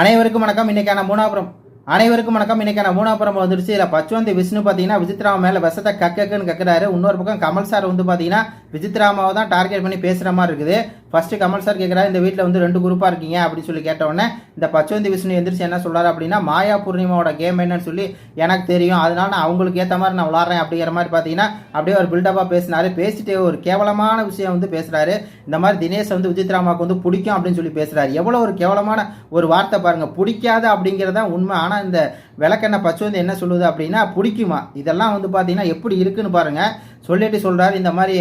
அனைவருக்கும் வணக்கம். இன்னைக்கான மூணாபுரம். அனைவருக்கும் வணக்கம். இன்னைக்கான மூணாபுரம் வந்துருச்சு இதில் பச்சுவந்தி விஷ்ணு பார்த்தீங்கன்னா விசித்ராம மேலே விஷத்தை கக்கக்குன்னு கக்குறாரு. இன்னொரு பக்கம் கமல் சார் வந்து பார்த்தீங்கன்னா விசித்ராமாவை தான் டார்கெட் பண்ணி பேசுகிற மாதிரி இருக்குது. ஃபஸ்ட்டு கமல் சார் கேட்குறா இந்த வீட்டில் வந்து ரெண்டு குரூப்பாக இருக்கீங்க அப்படின்னு சொல்லி கேட்ட உடனே இந்த பச்சோந்தி விஷ்ணு எந்திரிச்சு என்ன சொல்கிறார் அப்படின்னா மாயா பூர்ணிமாவோட கேம் என்னன்னு சொல்லி எனக்கு தெரியும். அதனால நான் அவங்களுக்கு ஏற்ற மாதிரி நான் விளாட்றேன் அப்படிங்கிற மாதிரி பார்த்தீங்கன்னா அப்படியே ஒரு பில்டப்பாக பேசினார். பேசிட்டு ஒரு கேவலமான விஷயம் வந்து பேசுகிறாரு இந்த மாதிரி தினேஷ் வந்து விசித்ராமாவுக்கு வந்து பிடிக்கும் அப்படின்னு சொல்லி பேசுகிறாரு எவ்வளோ ஒரு கேவலமான ஒரு வார்த்தை பாருங்கள் பிடிக்காது அப்படிங்கிறதா உண்மை. ஆனால் இந்த விளக்கெண்ணெய் பச்சு வந்து என்ன சொல்லுது அப்படின்னா பிடிக்குமா? இதெல்லாம் வந்து பார்த்தீங்கன்னா எப்படி இருக்குன்னு பாருங்கள் சொல்லிட்டு சொல்கிறாரு இந்த மாதிரி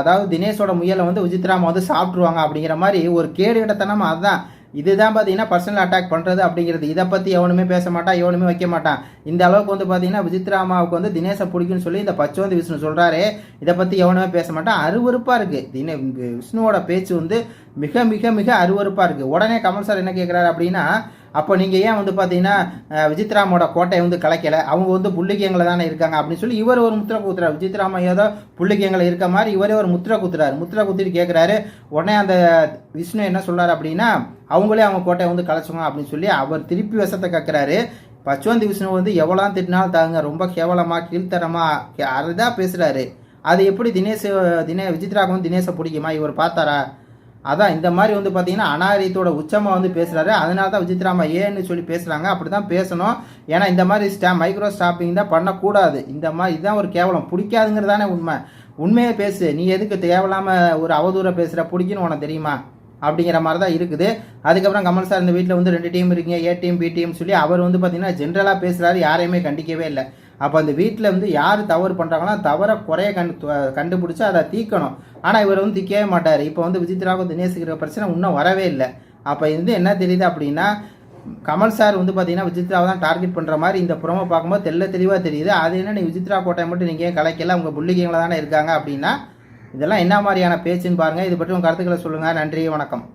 அதாவது தினேஷோட முயலை வந்து விசித்ராமா வந்து சாப்பிட்ருவாங்க அப்படிங்கிற மாதிரி ஒரு கேடு இடத்தனமாக அதுதான். இதுதான் பார்த்தீங்கன்னா பர்சனல் அட்டாக் பண்ணுறது அப்படிங்கிறது. இதை பற்றி எவனுமே பேச மாட்டான் எவனுமே வைக்க மாட்டான் இந்த அளவுக்கு வந்து பார்த்தீங்கன்னா விசித்ராமாவுக்கு வந்து தினேஷை பிடிக்கும்னு சொல்லி இந்த பச்சோந்தி விஷ்ணு சொல்கிறாரு இதை பற்றி எவனுமே பேச மாட்டான் அருவறுப்பாக இருக்குது தினே விஷ்ணுவோட பேச்சு வந்து மிக மிக மிக அருவருப்பாக இருக்குது உடனே கமல் சார் என்ன கேட்குறாரு அப்படின்னா அப்போ நீங்கள் ஏன் வந்து பார்த்தீங்கன்னா விஜித்ராமோட கோட்டையை வந்து கலைக்கலை? அவங்க வந்து புள்ளிக்கியங்களை தானே இருக்காங்க அப்படின்னு சொல்லி இவர் ஒரு முத்திரை குத்துறாரு. விஜித்ராம ஏதோ புள்ளிக்கியங்களை இருக்க மாதிரி இவரே ஒரு முத்திரை குத்துறாரு. முத்திரை குத்திட்டு கேட்குறாரு உடனே அந்த விஷ்ணு என்ன சொல்கிறார் அப்படின்னா அவங்களே அவங்க கோட்டையை வந்து கலைச்சுங்க அப்படின்னு சொல்லி அவர் திருப்பி விஷத்தை கேட்குறாரு பச்சுவந்தி விஷ்ணு வந்து எவ்வளோ திட்டினாலும் தாங்க ரொம்ப கேவலமாக கீழ்த்தரமாக அறுதாக பேசுகிறாரு அது எப்படி தினேஷ் தினே விசித்ராவுக்கு வந்து தினேஷை பிடிக்குமா? இவர் பார்த்தாரா? அதான் இந்த மாதிரி வந்து பார்த்தீங்கன்னா அனாரியத்தோட உச்சமாக வந்து பேசுகிறாரு அதனால தான் விஜித்ராமா ஏன்னு சொல்லி பேசுகிறாங்க அப்படி தான் பேசணும். ஏன்னா இந்த மாதிரி ஸ்டா மைக்ரோ ஸ்டாப்பிங் தான் பண்ணக்கூடாது. இந்த மாதிரி இதுதான் ஒரு கேவலம். பிடிக்காதுங்கிறதானே உண்மை. உண்மையை பேசு. நீ எதுக்கு தேவையில்லாமல் ஒரு அவதூறை பேசுகிற பிடிக்குன்னு உனக்கு தெரியுமா? அப்படிங்கிற மாதிரி தான் இருக்குது. அதுக்கப்புறம் கமல் சார் இந்த வீட்டில் வந்து ரெண்டு டீம் இருக்கீங்க. ஏ டீம் பி டீம் சொல்லி அவர் வந்து பார்த்தீங்கன்னா ஜென்ரலாக பேசுகிறாரு யாரையுமே கண்டிக்கவே இல்லை. அப்போ அந்த வீட்டில் வந்து யார் தவறு பண்ணுறாங்களோ தவறை குறைய கண்டு கண்டுபிடிச்சி அதை தீக்கணும் ஆனால் இவர் வந்து தீக்கவே மாட்டார். இப்போ வந்து விசித்ராவுக்கும் தினேஷுக்கிற பிரச்சனை இன்னும் வரவே இல்லை. அப்போ இது என்ன தெரியுது அப்படின்னா கமல் சார் வந்து பார்த்தீங்கன்னா விஜித்ராவை தான் டார்கெட் பண்ணுற மாதிரி இந்த ப்ரோமோ பார்க்கும்போது தெல்ல தெளிவாக தெரியுது. அது என்ன நீ விஜித்ரா கோட்டையை மட்டும் நீங்கள் ஏன் கலைக்கல? அவங்க புள்ளிகைங்கள தானே இருக்காங்க அப்படின்னா இதெல்லாம் என்ன மாதிரியான பேச்சுன்னு பாருங்கள் இது பற்றி உங்கள் கருத்துக்களை சொல்லுங்கள் நன்றி வணக்கம்.